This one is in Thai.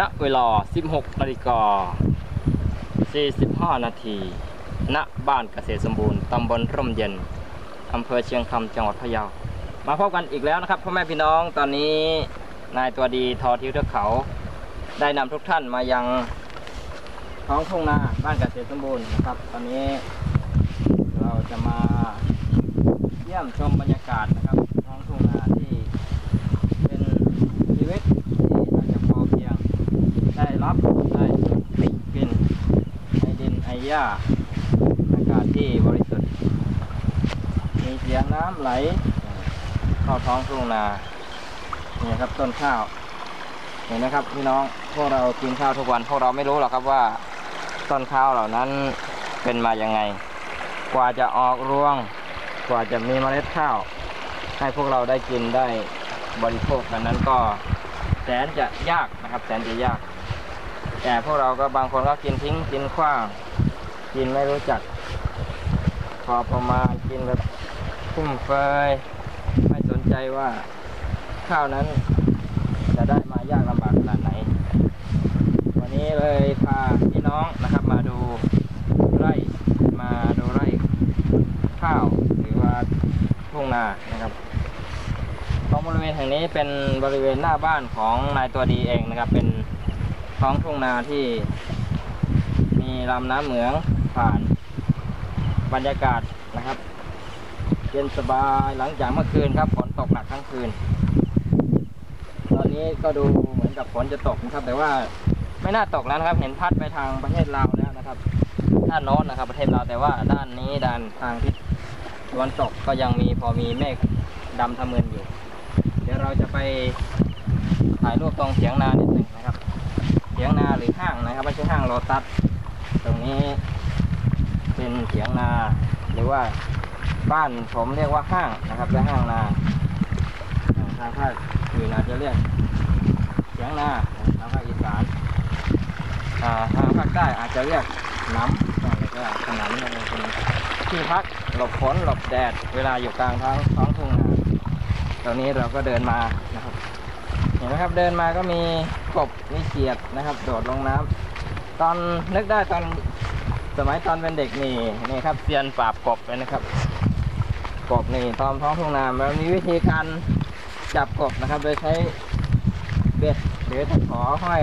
ณเวลา 16นาฬิกา45 นาที ณ บ้านเกษตรสมบูรณ์ ตำบลร่มเย็น อำเภอเชียงคำจังหวัดพะเยา มาพบกันอีกแล้วนะครับพ่อแม่พี่น้อง ตอนนี้นายตัวดีทอทิวเทือกเขา ได้นำทุกท่านมายังท้องทุ่งนา บ้านเกษตรสมบูรณ์นะครับ ตอนนี้เราจะมาเยี่ยมชมบรรยากาศนะครับ ท้องทุ่งนาที่เป็นชีวิตที่อาจจะพอเพียง ได้รับได้กินไอดินไอห ญ้าอากาศที่บริสุทธิ์ มีเสียงน้ำไหล เข้าท้องทุ่งนาเนี่ยครับต้นข้าวเห็นไหมครับพี่น้องพวกเรากินข้าวทุกวันพวกเราไม่รู้หรอกครับว่า ต้นข้าวเหล่านั้นเป็นมาอยังไง กว่าจะออกรวง กว่าจะมีเมล็ดข้าว ให้พวกเราได้กินได้บริโภคกันนั้นก็แสนจะยากนะครับ แสนจะยาก แต่พวกเราก็บางคนก็กินทิ้งกินขว้าง กินไม่รู้จัก พอประมาณกินแบบฟุ่มเฟยไม่สนใจว่าข้าวนั้นจะได้มายากลำบากขนาดไหน วันนี้เลยพาพี่น้องนะครับมาดูไร่มาดูไร่ข้าวหรือว่าทุ่งนานะครับตรงบริเวณแห่งนี้เป็นบริเวณหน้าบ้านของนายตัวดีเองนะครับ เป็นท้องทุ่งนาที่มีลำน้ำเหมือง ผ่านบรรยากาศนะครับ เย็นสบายหลังจากเมื่อคืนครับฝนตกหนักทั้งคืน ตอนนี้ก็ดูเหมือนกับฝนจะตกนะครับ แต่ว่าไม่น่าตกแล้วนะครับ เห็นพัดไปทางประเทศลาวแล้วนะครับด้านโน้นนะครับ ประเทศลาวแต่ว่าด้านนี้ด้านทางทิศตะวันตกก็ยังมีพอมีเมฆดำทะมึนอยู่ เดี๋ยวเราจะไปถ่ายรูปตรงเสียงนานิดหนึ่งนะครับ เสียงนาหรือห้างนะครับไม่ใช่ห้างโลตัสตรงนี้ ยงนา หรือว่าบ้านผมเรียกว่าห้างนะครับและห้างนาทางภาคอื่นอาจจะเรียกเถียงนาทางภาคอีสานทางภาคใต้อาจจะเรียกน้ำอะไรก็ได้ขนาดนี้เป็นที่พักหลบฝนหลบแดดเวลาอยู่กลางท้องท้องทุ่งนาตอนนี้เราก็เดินมานะครับ เห็นไหมครับเดินมาก็มีกบมีเขียดนะครับ โดดลงน้ำตอนนึกได้ตอน สมัยตอนเป็นเด็กนี่นี่ครับเซียนปราบกบเลยนะครับ กบนี่ตอมท้องทุ่งนาแล้วมีวิธีการจับกบนะครับ โดยใช้เบ็ดหรือตะขอห้อย